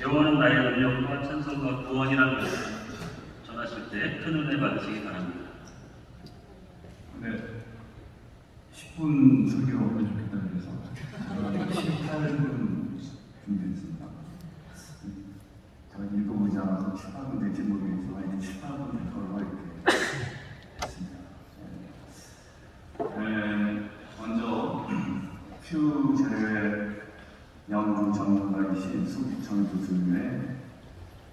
영원한 나의 능력과 찬송과 구원이라는 것을 전하실 때 큰 은혜 받으시기 바랍니다. 네. 10분 설교하면 좋겠다 그래서 제가 18분 준비했습니다. 제가 읽어보지 않아서 18분 될 전문가이신 소기천 교수님의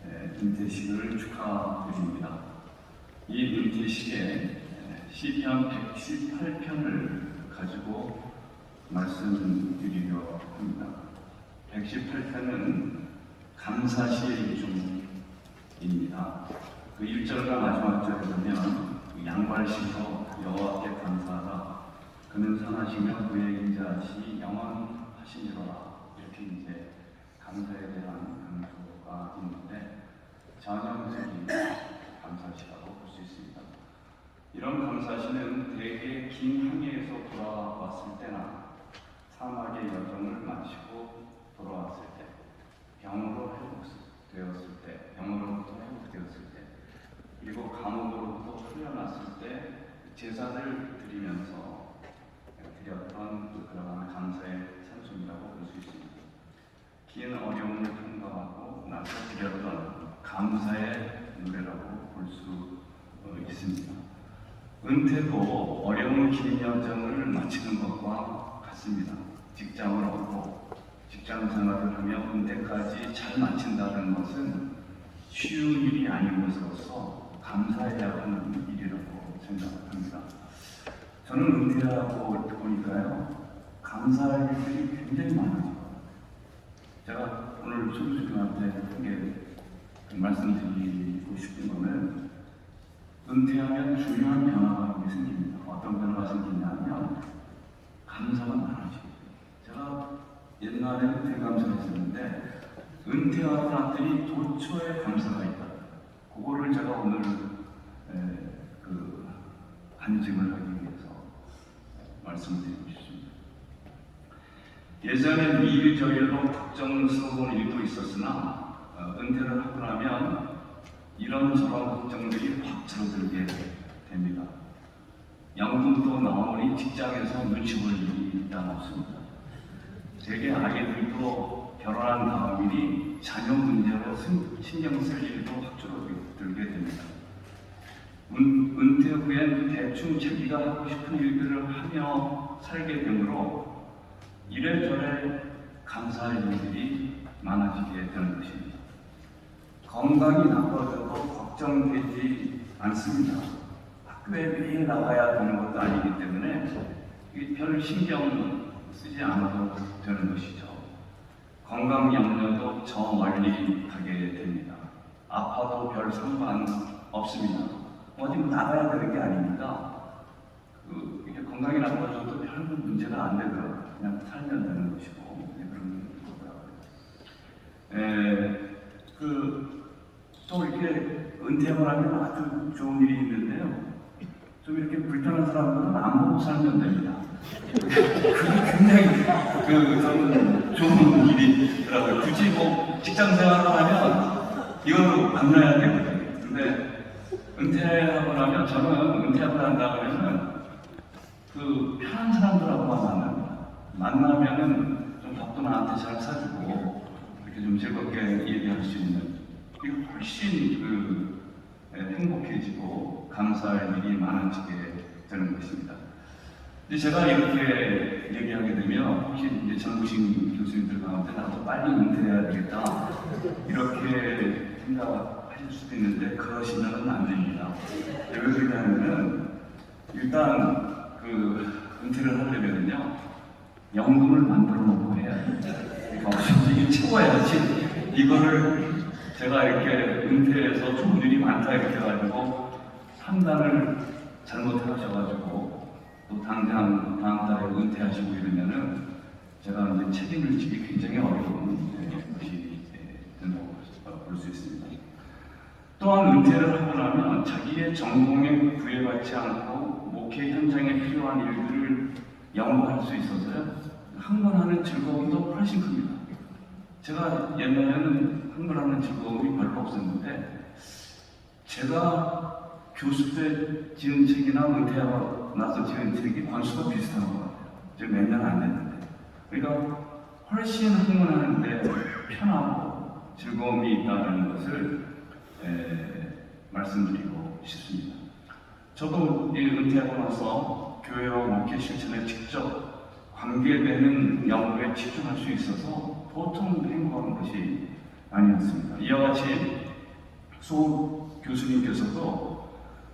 네, 은퇴식을 축하드립니다. 이 은퇴식에 시편 118편을 가지고 말씀드리려 합니다. 118편은 감사시의 중입니다. 그 1절과 마지막 절에 보면 그 양발 신어 여호와께 감사하라 그는 선하시며 그의 인자하시 영원하시니로라 이렇게 이제 감사에 대한 강조가 있는데 전형적인 감사시라고 볼 수 있습니다. 이런 감사시는 대개 긴 항해에서 돌아왔을 때나 사막의 여정을 마치고 돌아왔을 때, 병으로 회복되었을 때, 병으로부터 회복되었을 때, 그리고 감옥으로부터 풀려났을 때 제사를 드리면서 드렸던 그러한 감사의 찬송이라고 볼 수 있습니다. 긴 어려움을 통과하고 드렸던 감사의 노래라고 볼 수 있습니다. 은퇴도 어려운 긴 여정을 마치는 것과 같습니다. 직장을 얻고 직장 생활을 하며 은퇴까지 잘 마친다는 것은 쉬운 일이 아닌 것으로서 감사해야 하는 일이라고 생각합니다. 저는 은퇴하고 보니까요, 감사할 일들이 굉장히 많아요. 제가 오늘 총수님한테 한게 말씀드리고 싶은 거는 은퇴하면 중요한 변화가 생깁니다. 어떤 변화가 생기냐면 감사가 많아지고 제가 옛날에는 대감사를 했었는데 은퇴하고 났더니 도처에 감사가 있다. 그거를 제가 오늘 에, 그 간증을 하기 위해서 말씀드리고 싶습니다. 예전엔 이일저일로 걱정스러운 일도 있었으나 어, 은퇴를 하고 나면 이런저런 걱정들이 확 줄어들게 됩니다. 연금도 나오니 직장에서 눈치 볼 일이 일단 없습니다. 대개 아이들도 결혼한 다음이니 자녀 문제로 신- 신경 쓸 일도 확 줄어들게 됩니다. 은, 은퇴 후엔 대충 자기가 하고 싶은 일들을 하며 살게 되므로 이래저래 감사할 일들이 많아지게 되는 것입니다. 건강이 나빠져도 걱정되지 않습니다. 학교에 매일 나가야 되는 것도 아니기 때문에 이별 신경 쓰지 않아도 되는 것이죠. 건강 염려도 저 멀리 가게 됩니다. 아파도 별 상관 없습니다. 어디 나가야 되는 게 아닙니다. 그 이게 건강이 나빠져도 별 문제가 안 되더라고요. 그냥 살면 되는 것이고 네, 그런 거고요. 에, 그, 또 이렇게 은퇴를 하면 아주 좋은 일이 있는데요. 좀 이렇게 불편한 사람들은 안 보고 살면 됩니다. 그게 굉장히 그 저는 좋은 일이더라고요. 굳이 뭐 직장 생활을 하면 이걸로 만나야 되거든요. 근데 은퇴하고 나면 저는 은퇴하고 난 다음에는 그 편한 사람들하고만 만납니다. 만나면은 좀 밥도 나한테 잘 사주고 이렇게 좀 즐겁게 얘기할 수 있는 이게 훨씬 그 예, 행복해지고 감사할 일이 많아지게 되는 것입니다. 근데 제가 이렇게 얘기하게 되면 혹시 이제 젊으신 교수님들 가운데 나도 빨리 은퇴해야 되겠다 이렇게 생각하실 수도 있는데 그러시면 안 됩니다. 왜 그러냐면은 일단 그 은퇴를 하려면요 연금을 만들어 놓고 해야 이게 채워야지 이거를 제가 이렇게 은퇴해서 일이 많다 이렇게 해가지고 판단을 잘못하셔가지고 또 당장 다음 달에 은퇴하시고 이러면은 제가 이제 책임을 지기 굉장히 어려운 예, 것이 예, 된다고 볼 수 있습니다. 또한 은퇴를 하고 나면 자기의 전공에 구애받지 않고 목회 현장에 필요한 일들을 연구할 수 있어서요. 한번 하는 즐거움도 훨씬 큽니다. 제가 옛날에는 한글하는 즐거움이 별로 없었는데 제가 교수 때 지은 책이나 은퇴하고 나서 지은 책이 권수가 비슷한 것 같아요. 지금 몇 년 안 됐는데. 그러니까 훨씬 흥분하는데 편하고 즐거움이 있다는 것을 에, 말씀드리고 싶습니다. 저도 이 은퇴하고 나서 교회와 목회 실천에 직접 관계되는 연구에 집중할 수 있어서 보통 행복한 것이 아니었습니다. 이와 같이 소 교수님께서도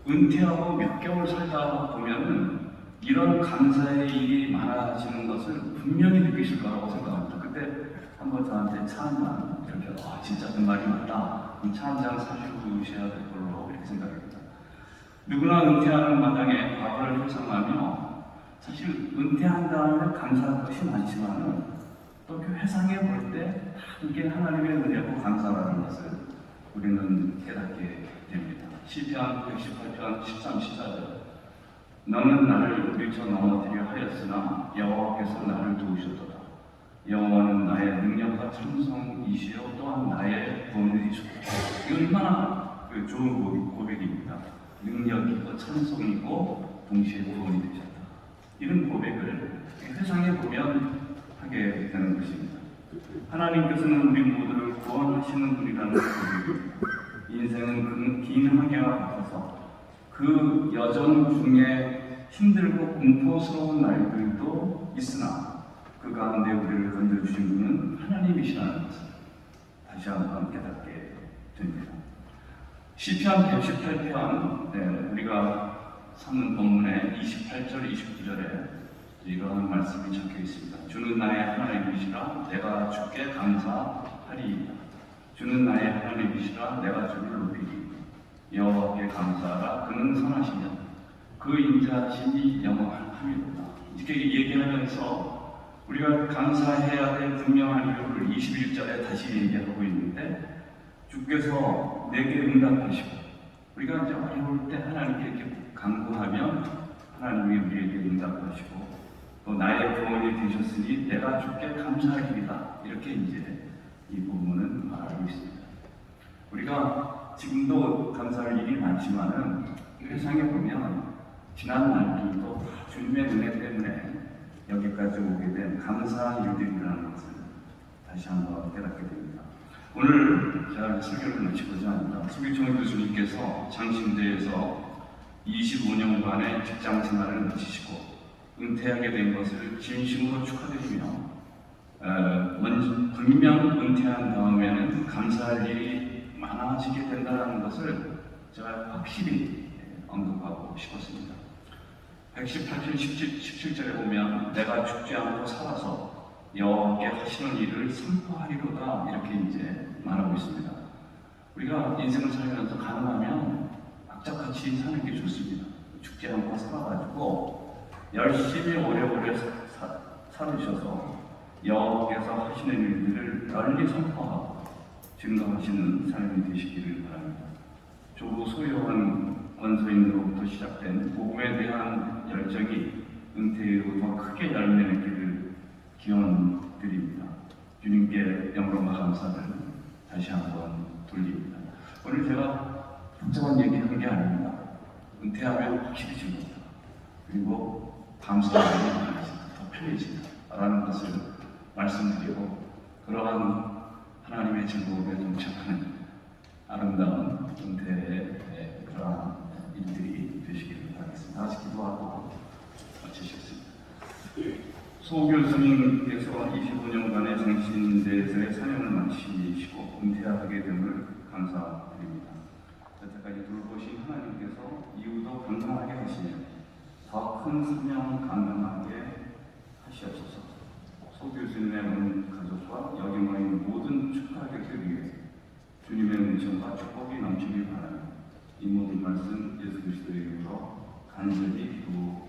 은퇴하고 몇 개월 살다 보면은 이런 감사의 일이 많아지는 것을 분명히 느끼실 거라고 생각합니다. 그때 한번 저한테 차 한 잔 이렇게 아 진짜 그 말이 맞다. 차 한 잔 사주셔야 될 걸로 이렇게 생각합니다. 누구나 은퇴하는 마당에 과거를 회상하며 사실 은퇴한 다음에 감사할 것이 많지만은 또그 회상해 볼때 이게 하나님의 은혜고 감사라는 것을 우리는 깨닫게 됩니다. 시편 118편 13, 14절 너는 나를 미쳐 넘어뜨려 하였으나 여호와께서 나를 도우셨도다. 여호와는 나의 능력과 찬송이시요 또한 나의 보물이셨다. 이 얼마나 그 좋은 고백- 고백입니다. 능력이고 찬송이고 동시에 구원이 되셨다. 이런 고백을 세상에 보면 하게 되는 것입니다. 하나님께서는 우리 모두를 구원하시는 분이라는 고백입니다. 인생은 그긴 항해와 같아서 그 여정 중에 힘들고 공포스러운 날들도 있으나 그 가운데 우리를 건져주신 분은 하나님이시라는 것을 다시 한번 깨닫게 됩니다. 시편 118편 네, 우리가 삼는 본문의 28절 29절에 이러한 말씀이 적혀 있습니다. 주는 나의 하나님이시라 내가 주께 감사하리이다. 주는 나의 하나님이시라 내가 주를 높이리. 여호와께 감사하라 그는 선하시며 그 인자하심이 영원함이로다. 이렇게 얘기하면서 우리가 감사해야 될 분명한 이유를 21절에 다시 얘기하고 있는데 주께서 내게 응답하시고 우리가 이제 어려울 때 하나님께 이렇게 간구하면 하나님이 우리에게 응답하시고 또 나의 구원이 되셨으니 내가 주께 감사하리이다 이렇게 이제 이 부분은 말하고 있습니다. 우리가 지금도 감사할 일이 많지만은 세상에 보면 지난 날들도 다 주님의 은혜 때문에 여기까지 오게 된 감사한 일들이라는 것을 다시 한번 깨닫게 됩니다. 오늘 제가 설교를 마치고자 합니다.苏기총 교수님께서 장신대에서 25년간의 직장 생활을 마치시고 은퇴하게 된 것을 진심으로 축하드리며 어, 분명 은퇴한 다음에는 감사할 일이 많아지게 된다는 것을 제가 확실히 언급하고 싶었습니다. 118편 17, 절에 보면 내가 죽지 않고 살아서 여호와께 하시는 일을 선포하리로다 이렇게 이제 말하고 있습니다. 우리가 인생을 살면서 가능하면 악착같이 사는 게 좋습니다. 죽지 않고 살아가지고 열심히 오래오래 살으셔서 여호와께서 하시는 일들을 널리 선포하고 증거하시는 삶이 되시기를 바랍니다. 조부 소요한 원서인으로부터 시작된 복음에 대한 열정이 은퇴 이후 더 크게 열매맺기를 기원 드립니다. 주님께 영광과 감사를 다시 한번 돌립니다. 오늘 제가 복잡한 얘기하는 게 아닙니다. 은퇴하면 확실히 집니다. 그리고 감사하는. 더 편해진다. 라는 것을 말씀드리고 그러한 하나님의 즐거움에 동참하는 아름다운 은퇴의 그러한 일들이 되시기를 바라겠습니다. 다시 기도하고 마치겠습니다. 소 교수님께서 25년간의 정신대에서의 사명을 마치시고 은퇴하게 됨을 감사드립니다. 여태까지 돌보신 하나님께서 이후도 건강하게 하시며 더 큰 사명 감당하게 하시옵소서. 소 교수님의 온 가족과 여기 모인 모든 축하 객들 위해 주님의 은총과 축복이 넘치길 바랍니다. 이 모든 말씀 예수 그리스도의 이름으로 간절히 기도드립니다.